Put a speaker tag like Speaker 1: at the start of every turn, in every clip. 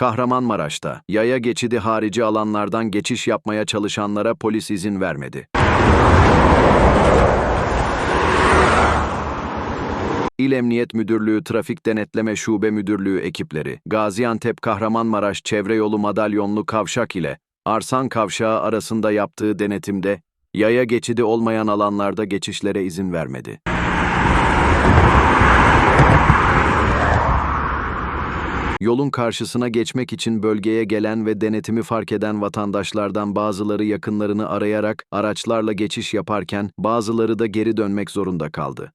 Speaker 1: Kahramanmaraş'ta yaya geçidi harici alanlardan geçiş yapmaya çalışanlara polis izin vermedi. İl Emniyet Müdürlüğü Trafik Denetleme Şube Müdürlüğü ekipleri Gaziantep Kahramanmaraş Çevre Yolu Madalyonlu Kavşak ile Arsan Kavşağı arasında yaptığı denetimde yaya geçidi olmayan alanlarda geçişlere izin vermedi. Yolun karşısına geçmek için bölgeye gelen ve denetimi fark eden vatandaşlardan bazıları yakınlarını arayarak araçlarla geçiş yaparken bazıları da geri dönmek zorunda kaldı.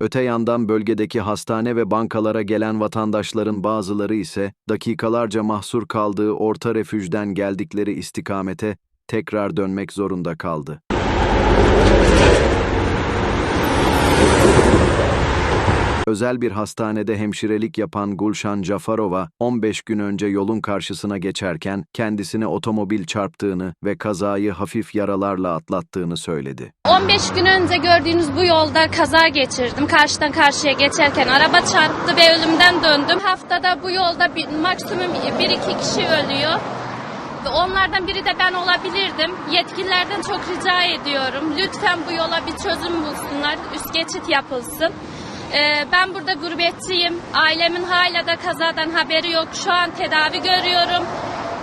Speaker 1: Öte yandan bölgedeki hastane ve bankalara gelen vatandaşların bazıları ise dakikalarca mahsur kaldığı orta refüjden geldikleri istikamete tekrar dönmek zorunda kaldı. Özel bir hastanede hemşirelik yapan Gulşan Cafarova, 15 gün önce yolun karşısına geçerken kendisine otomobil çarptığını ve kazayı hafif yaralarla atlattığını söyledi.
Speaker 2: 15 gün önce gördüğünüz bu yolda kaza geçirdim. Karşıdan karşıya geçerken araba çarptı ve ölümden döndüm. Haftada bu yolda bir, maksimum 1-2 kişi ölüyor. Onlardan biri de ben olabilirdim. Yetkililerden çok rica ediyorum. Lütfen bu yola bir çözüm bulsunlar. Üst geçit yapılsın. Ee, ben burada gurbetçiyim. Ailemin hala da kazadan haberi yok. Şu an tedavi görüyorum.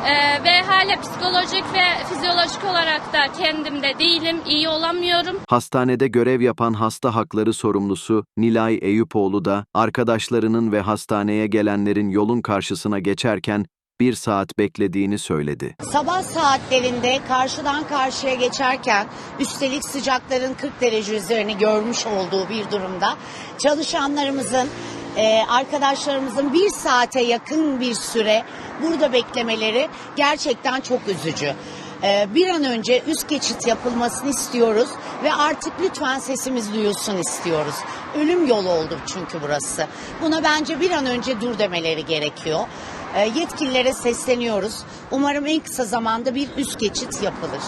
Speaker 2: Ee, ve hala psikolojik ve fizyolojik olarak da kendimde değilim. iyi olamıyorum.
Speaker 1: Hastanede görev yapan hasta hakları sorumlusu Nilay Eyüpoğlu da arkadaşlarının ve hastaneye gelenlerin yolun karşısına geçerken bir saat beklediğini söyledi.
Speaker 3: Sabah saatlerinde karşıdan karşıya geçerken üstelik sıcakların 40 derece üzerini görmüş olduğu bir durumda çalışanlarımızın e, arkadaşlarımızın bir saate yakın bir süre burada beklemeleri gerçekten çok üzücü. E, bir an önce üst geçit yapılmasını istiyoruz ve artık lütfen sesimiz duyulsun istiyoruz. Ölüm yolu oldu çünkü burası. Buna bence bir an önce dur demeleri gerekiyor. E, yetkililere sesleniyoruz. Umarım en kısa zamanda bir üst geçit yapılır.